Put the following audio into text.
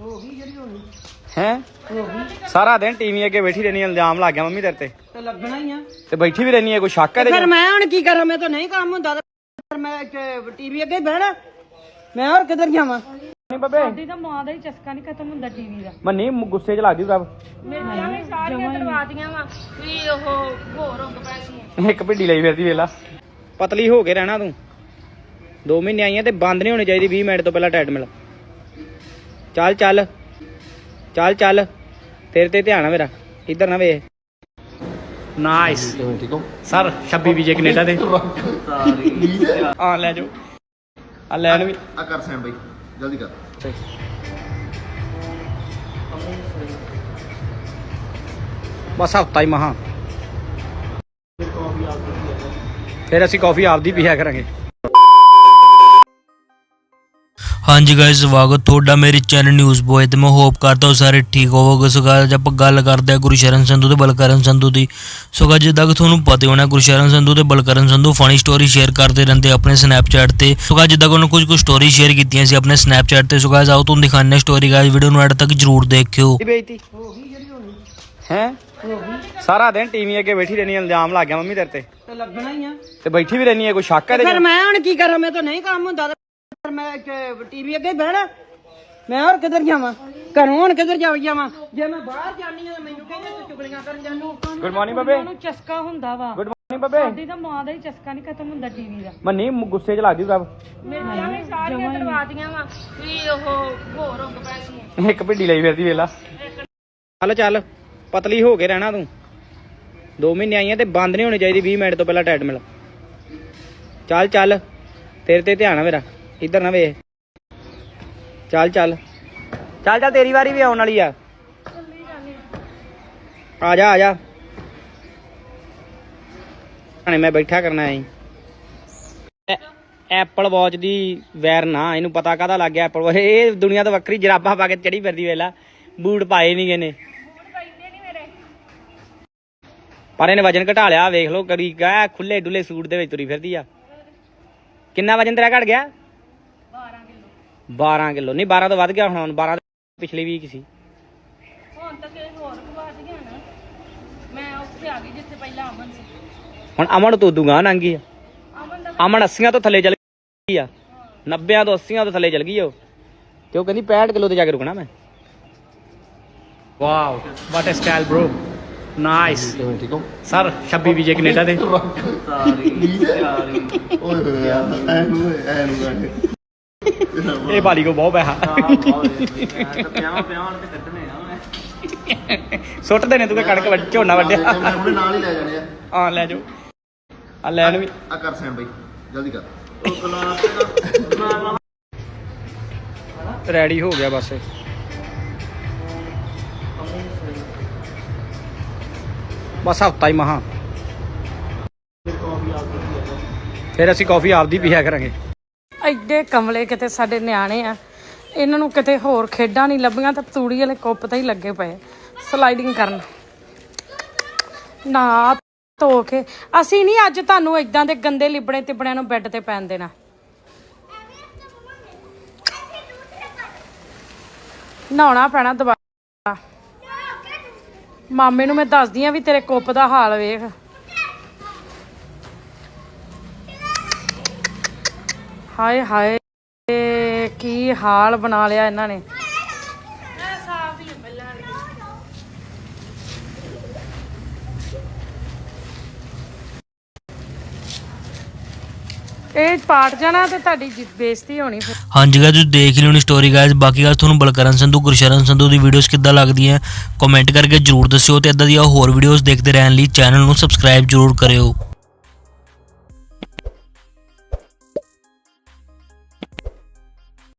ਹੋ ਗਈ ਜਿਹੜੀ ਹੋਣੀ। ਹੈ? ਗਈ ਸਾਰਾ ਦਿਨ ਟੀਵੀ ਅੱਗੇ ਬੈਠੀ ਰਹਿਣੀ ਇਲਜ਼ਾਮ ਲੱਗ ਗਿਆ ਮੰਮੀ ਤੇਰੇ ਤੇ। ਤੇ ਲੱਗਣਾ ਹੀ ਆ। ਤੇ ਬੈਠੀ ਵੀ ਰਹਿਣੀ ਹੈ ਕੋਈ ਸ਼ੱਕ ਹੈ ਫਿਰ ਮੈਂ ਹੁਣ ਕੀ ਕਰਾਂ? ਮੈਂ ਤਾਂ ਨਹੀਂ ਕੰਮ ਹੁੰਦਾ। ਫਿਰ ਮੈਂ ਟੀਵੀ ਅੱਗੇ ਬਹਿਣਾ। ਮੈਂ ਹੋਰ ਕਿੱਧਰ ਜਾਵਾਂ? ਨਹੀਂ ਬੱਬੇ। ਸਾਡੀ ਤਾਂ ਮਾਂ ਦਾ ਹੀ ਚਸਕਾ ਨਹੀਂ ਖਤਮ ਹੁੰਦਾ ਟੀਵੀ ਦਾ। ਮੰਨੀ ਗੁੱਸੇ 'ਚ ਲੱਗਦੀ ਰੱਬ ਮੇਰੀਆਂ ਵੀ ਸਾਰੀਆਂ ਦਰਵਾਜ਼ੀਆਂ ਵਾ। ਵੀ ਉਹ ਹੋਰ ਰੰਗ ਪੈ ਗਈਆਂ। ਇੱਕ ਭਿੱਡੀ ਲਈ ਫਿਰਦੀ ਵੇਲਾ ਪਤਲੀ ਹੋ ਕੇ ਰਹਿਣਾ ਤੂੰ। 2 ਮਹੀਨੇ ਆਈਆਂ ਤੇ ਬੰਦ ਨਹੀਂ ਹੋਣੀ ਚਾਹੀਦੀ 20 ਮਿੰਟ ਤੋਂ ਪਹਿਲਾਂ ਟੈਟ ਮਿਲ ਚੱਲ ਚੱਲ। ਚੱਲ ਚੱਲ। ਤੇਰੇ ਤੇ ਧਿਆਨ ਆ ਮੇਰਾ। ਇੱਧਰ ਨਾ ਵੇਖ। ਨਾਈਸ ਠੀਕ ਹੋ ਸਰ 26 ਵੀਜੇ ਕੈਨੇਡਾ ਦੇ। ਆ ਲੈ ਜਾਓ। ਆ ਲੈਣ ਵੀ। ਆ ਕਰ ਸੈਂਡ ਬਾਈ ਜਲਦੀ ਕਰ। ਬਸ ਹਫਤਾ ਹੀ ਮਹਾ। ਫਿਰ ਅਸੀਂ ਕਾਫੀ ਆਪਦੀ ਪੀਆ ਕਰਾਂਗੇ। ਹਾਂਜੀ ਗਾਇਸ ਸਵਾਗਤ ਤੁਹਾਡਾ ਮੇਰੇ ਚੈਨਲ ਨਿਊਜ਼ ਬੋਏ ਤੇ। ਮੈਂ ਹੋਪ ਕਰਦਾ ਹਾਂ ਸਾਰੇ ਠੀਕ ਹੋਵੋਗੇ। ਸੋ ਅੱਜ ਆਪਾਂ ਗੱਲ ਕਰਦੇ ਹਾਂ ਗੁਰਸ਼ਰਨ ਸੰਧੂ ਤੇ ਬਲਕਰਨ ਸੰਧੂ ਦੀ। ਸੋ guys, ਜਿੱਦਾਂ ਕਿ ਤੁਹਾਨੂੰ ਪਤਾ ਹੀ ਹੋਣਾ ਗੁਰਸ਼ਰਨ ਸੰਧੂ ਤੇ Balkaran Sandhu funny story share ਕਰਦੇ ਰਹਿੰਦੇ ਆਪਣੇ ਸਨੈਪਚੈਟ ਤੇ। ਸੋ guys, ਜਿੱਦਾਂ ਕਿ ਉਹਨਾਂ ਕੁਝ ਕੁ ਸਟੋਰੀ ਸ਼ੇਅਰ ਕੀਤੀਆਂ ਸੀ ਆਪਣੇ ਸਨੈਪਚੈਟ ਤੇ। ਸੋ guys, ਆਓ ਤੁਹਾਨੂੰ ਦਿਖਾਉਂਦੇ ਸਟੋਰੀ ਗਾਇਸ ਵੀਡੀਓ ਨੂੰ ਐਡ ਤੱਕ ਜਰੂਰ ਦੇਖਿਓ। ਬੇਇੱਜ਼ਤੀ? ਹੋ? ਜਿਹੜੀ ਹੋਣੀ ਸਾਰਾ ਦਿਨ ਟੀਵੀ ਅੱਗੇ ਬੈਠੀ ਰਹਿਣੀ ਇਲਜ਼ਾਮ ਲੱਗ ਗਿਆ ਮੰਮੀ ਤੇਰੇ ਤੇ। ਤੇ ਲੱਗਣਾ ਹੀ ਆ। ਤੇ ਬੈਠੀ ਵੀ ਰਹਿਣੀ ਹੈ ਕੋਈ ਸ਼ੱਕ ਹੈ ਇਹਦੇ ਫਿਰ? ਮੈਂ ਹੁਣ ਕੀ ਕਰਾਂ? ਮੈਂ ਤਾਂ ਨਹੀਂ ਕੰਮ ਹੁੰਦਾ। ਤੇ ਮੈਂ ਟੀਵੀ ਅੱਗੇ ਬਹਿਣਾ। ਮੈਂ ਹੋਰ ਕਿੱਧਰ ਜਾਵਾਂ? ਘਰੋਂ ਹੁਣ ਕਿੱਧਰ ਜਾ ਜਾਵਾਂ? ਜੇ ਮੈਂ ਬਾਹਰ ਜਾਣੀ ਆ ਮੈਨੂੰ ਕਹਿੰਦੇ ਤੂੰ ਚੁਗਲੀਆਂ ਕਰਨ ਜਾਨੂੰ ਗੁੱਡ ਮਾਰਨਿੰਗ ਬੱਬੇ। ਉਹਨੂੰ ਚਸਕਾ ਹੁੰਦਾ ਵਾ। ਗੁੱਡ ਮਾਰਨਿੰਗ ਬੱਬੇ। ਸਾਡੀ ਤਾਂ ਮਾਂ ਦਾ ਹੀ ਚਸਕਾ ਨਹੀਂ ਖਤਮ ਹੁੰਦਾ ਟੀਵੀ ਦਾ। ਮੰਨੀ ਮ- ਗੁੱਸੇ 'ਚ ਲੱਗਦੀ ਰੱਬ ਮੇਰੀਆਂ ਵੀ ਸਾਰੀਆਂ ਦਰਵਾਜ਼ੀਆਂ ਵਾ। ਵੀ ਉਹ ਹੋਰ ਰੰਗ ਪੈ ਗਈਆਂ। ਇੱਕ ਭਿੱਡੀ ਲਈ ਫਿਰਦੀ ਵੇਲਾ ਚੱਲ ਚੱਲ। ਪਤਲੀ ਹੋ ਕੇ ਰਹਿਣਾ ਤੂੰ। 2 ਮਹੀਨੇ ਆਈਆਂ ਤੇ ਬੰਦ ਨਹੀਂ ਹੋਣੀ ਚਾਹੀਦੀ 20 ਮਿੰਟ ਤੋਂ ਪਹਿਲਾਂ ਟੈਟ ਮਿਲ ਚੱਲ ਚੱਲ। ਤੇਰੇ ਤੇ ਧਿਆਨ ਆ ਮੇਰਾ। ਇੱਧਰ ਨਾ ਵੇਖ। ਚੱਲ ਚੱਲ। ਚੱਲ ਚੱਲ ਤੇਰੀ ਵਾਰੀ ਵੀ ਆਉਣ ਵਾਲੀ ਆ। ਆ ਜਾ ਆ ਜਾ। ਹਣੇ ਮੈਂ ਬੈਠਾ ਕਰਨਾ ਐ। ਐਪਲ ਵਾਚ ਦੀ ਵੈਰ ਨਾ ਇਹਨੂੰ ਪਤਾ ਕਾਹਦਾ ਲੱਗ ਗਿਆ ਐਪਲ ਵਾਚ। ਇਹ ਦੁਨੀਆ ਤੋਂ ਵੱਖਰੀ ਜਰਾਬਾਂ ਪਾ ਕੇ ਚੜੀ ਫਿਰਦੀ ਵੇਲਾ ਬੂਟ ਪਾਏ ਨਹੀਂ ਇਹਨੇ ਪਰ ਇਹਨੇ ਵਜਨ ਘਟਾ ਲਿਆ ਵੇਖ ਲਓ ਕਰੀ ਗਾ ਖੁੱਲੇ ਡੁੱਲੇ ਸੂਟ ਦੇ ਵਿੱਚ ਤੁਰੀ ਫਿਰਦੀ ਆ। ਕਿੰਨਾ ਵਜਨ ਤੇਰਾ ਘਟ ਗਿਆ? 12 ਕਿਲੋ 12 ਕਿਲੋ। ਨਹੀਂ 12 ਤੋਂ ਵੱਧ ਗਿਆ ਹੁਣ 12 ਪਿਛਲੀ ਵੀਕ ਸੀ? ਹੁਣ ਤੱਕ ਇਹ ਹੋਰ ਗਵਾਚ ਗਿਆ ਨਾ। ਮੈਂ ਉੱਥੇ ਆ ਗਈ ਜਿੱਥੇ ਪਹਿਲਾਂ ਅਮਨ ਸੀ। ਹੁਣ ਅਮਨ ਤੋਂ ਦੁਗਾ ਨੰਗੀ ਆ। ਅਮਨ ਦਾ ਅਮਨ 80 ਤੋਂ ਥੱਲੇ ਚਲ ਗਈ ਆ। 90 ਤੋਂ 80 ਤੋਂ ਥੱਲੇ ਚਲ ਗਈ ਉਹ। ਤੇ ਉਹ ਕਹਿੰਦੀ 65 ਕਿਲੋ ਤੇ ਜਾ ਕੇ ਰੁਕਣਾ ਮੈਂ। Wow what a style bro. Nice ਕਿਵੇਂ ਠੀਕ ਹੋ? ਸਰ 26 ਵੀਜੇ ਕੈਨੇਡਾ ਦੇ। ਓਏ ਹੋਏ ਯਾਰ ਐਨੂੰ ਐਨੂੰ ਗਾਣੇ ਇਹ ਬਾਲੀ ਕੋ ਬਹੁਤ ਪੈਸਾ। ਸੁੱਟ ਦੇਣੇ ਤੂੰ ਕਿ ਕਣਕ ਵੱਢ ਝੋਨਾ ਵੱਢਿਆ। ਮੈਂ ਹੁਣੇ ਨਾਲ ਹੀ ਲੈ ਜਾਣੇ ਆ। ਆ ਲੈ ਜਾਓ। ਆ ਲੈਣ ਵੀ ਆ ਕਰ ਸੈਂਡ ਬਾਈ ਜਲਦੀ ਕਰ। ਰੈਡੀ ਹੋ ਗਿਆ ਬਸ। ਬਸ ਹਫਤਾ ਹੀ ਮਹਾ। ਫਿਰ ਅਸੀਂ ਕਾਫੀ ਆਪਦੀ ਪੀਆ ਕਰਾਂਗੇ। ਐਡੇ ਕਮਲੇ ਕਿਤੇ ਸਾਡੇ ਨਿਆਣੇ ਆ। ਇਹਨਾਂ ਨੂੰ ਕਿਤੇ ਹੋਰ ਖੇਡਾਂ ਨਹੀਂ ਲੱਭੀਆਂ ਤਾਂ ਤੂੜੀ ਵਾਲੇ ਕੁੱਪ ਤੇ ਹੀ ਲੱਗੇ ਪਏ। ਸਲਾਈਡਿੰਗ ਕਰਨ। ਨਾ ਧੋ ਕੇ। ਅਸੀਂ ਨਹੀਂ ਅੱਜ ਤੁਹਾਨੂੰ ਇਦਾਂ ਦੇ ਗੰਦੇ ਲਿਬੜੇ ਤਿਬੜਿਆਂ ਨੂੰ ਬੈੱਡ ਤੇ ਪੈਣ ਦੇਣਾ। ਨਹਾਉਣਾ ਪੈਣਾ ਦੁਬਾਰਾ। ਮਾਮੇ ਨੂੰ ਮੈਂ ਦੱਸਦੀ ਆ ਵੀ ਤੇਰੇ ਕੁੱਪ ਦਾ ਹਾਲ ਵੇਖ। ਹਾਏ ਹਾਏ, ਕੀ ਹਾਲ ਬਣਾ ਲਿਆ ਇਹਨਾਂ ਨੇ। ਇਹ ਪਾਟ ਜਾਣਾ ਤੇ ਤੁਹਾਡੀ ਜਿ- ਬੇਇੱਜ਼ਤੀ ਹੋਣੀ ਫਿਰ। ਹਾਂਜੀ ਗਾਇਸ ਤੁਸੀਂ ਦੇਖ ਲਿਓ ਨੀ ਸਟੋਰੀ ਗਾਇਸ ਬਾਕੀ ਗੱਲ ਤੁਹਾਨੂੰ ਬਲਕਰਨ ਸੰਧੂ, ਗੁਰਸ਼ਰਨ ਸੰਧੂ ਦੀ ਵੀਡੀਓਜ਼ ਕਿੱਦਾਂ ਲੱਗਦੀਆਂ ਕਮੈਂਟ ਕਰਕੇ ਜਰੂਰ ਦੱਸਿਓ ਤੇ ਇਦਾਂ ਦੀਆਂ ਹੋਰ ਵੀਡੀਓਜ਼ ਦੇਖਦੇ ਰਹਿਣ ਲਈ ਚੈਨਲ ਨੂੰ ਸਬਸਕ੍ਰਾਈਬ ਜਰੂਰ ਕਰਿਓ।